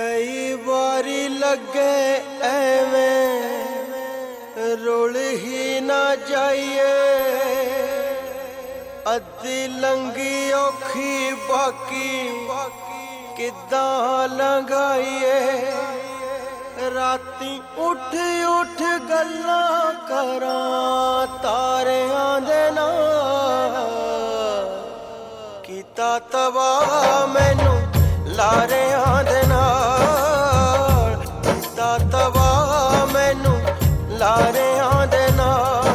ਕਈ ਵਾਰੀ ਲੱਗੇ ਐਵੇਂ ਰੁਲ ਹੀ ਨਾ ਜਾਈਏ। ਅੱਧੀ ਲੰਗੀ ਔਖੀ ਬਾਕੀ ਕਿੱਦਾਂ ਲੰਘਾਈਏ? ਰਾਤੀ ਉੱਠ ਉੱਠ ਗੱਲਾਂ ਕਰਾਂ ਤਾਰਿਆਂ ਦੇ ਨਾਲ ਕੀਤਾ ਤਵਾ ਲਾਰਿਆਂ ਦੇ ਨਾਲ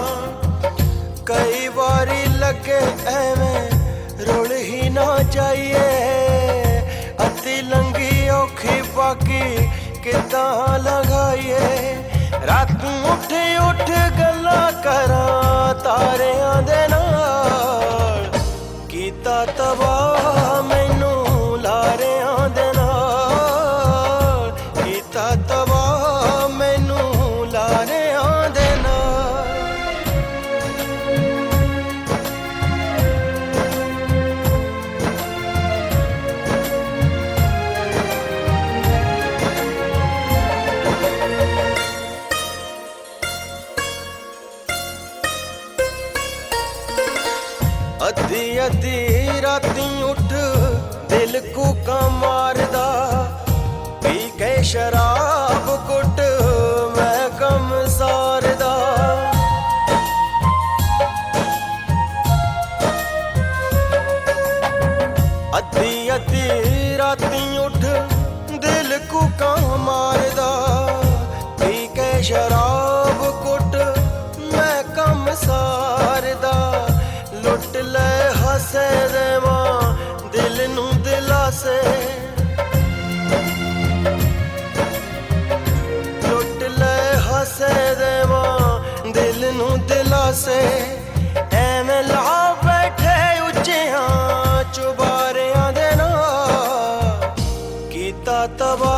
ਕਈ ਵਾਰੀ ਲੱਗੇ ਐਵੇਂ ਰੁਲ ਹੀ ਨਾ ਜਾਈਏ। ਅੱਧੀ ਲੰਗੀ ਔਖੀ ਬਾਕੀ ਕਿਦਾਂ ਲਗਾਈਏ ਰਾਤ ਨੂੰ ਉੱਠ ਉੱਠ ਗੱਲਾਂ ਕਰਾਂ। ਅੱਧੀ ਅੱਧੀ ਰਾਤੀ ਉੱਠ, ਦਿਲ ਕੂਕਾ ਮਾਰਦਾ। ਪੀ ਕੇ ਸ਼ਰਾਬ ਕੁੱਟ, ਮੈਂ ਕੰਮ ਸਾਰਦਾ। ਅੱਧੀ ਅੱਧੀ ਰਾਤੀ ਉੱਠ, ਦਿਲ ਕੂਕਾ ਮਾਰਦਾ। ਪੀ ਕੇ ਸ਼ਰਾਬ ਕੈਸੇ ਦੇਵਾਂ, ਦਿਲ ਨੂੰ ਦਿਲਾਸੇ। ਲੁੱਟ ਲੈ, ਹੱਸੇ ਦੇਵਾਂ, ਦਿਲ ਨੂੰ ਦਿਲਾਸੇ। ਐਵੇਂ ਲਾ ਬੈਠੇ ਉੱਚਿਆਂ ਚੁਬਾਰਿਆਂ ਦੇ ਨਾਲ। ਕੀਤਾ ਤਵਾ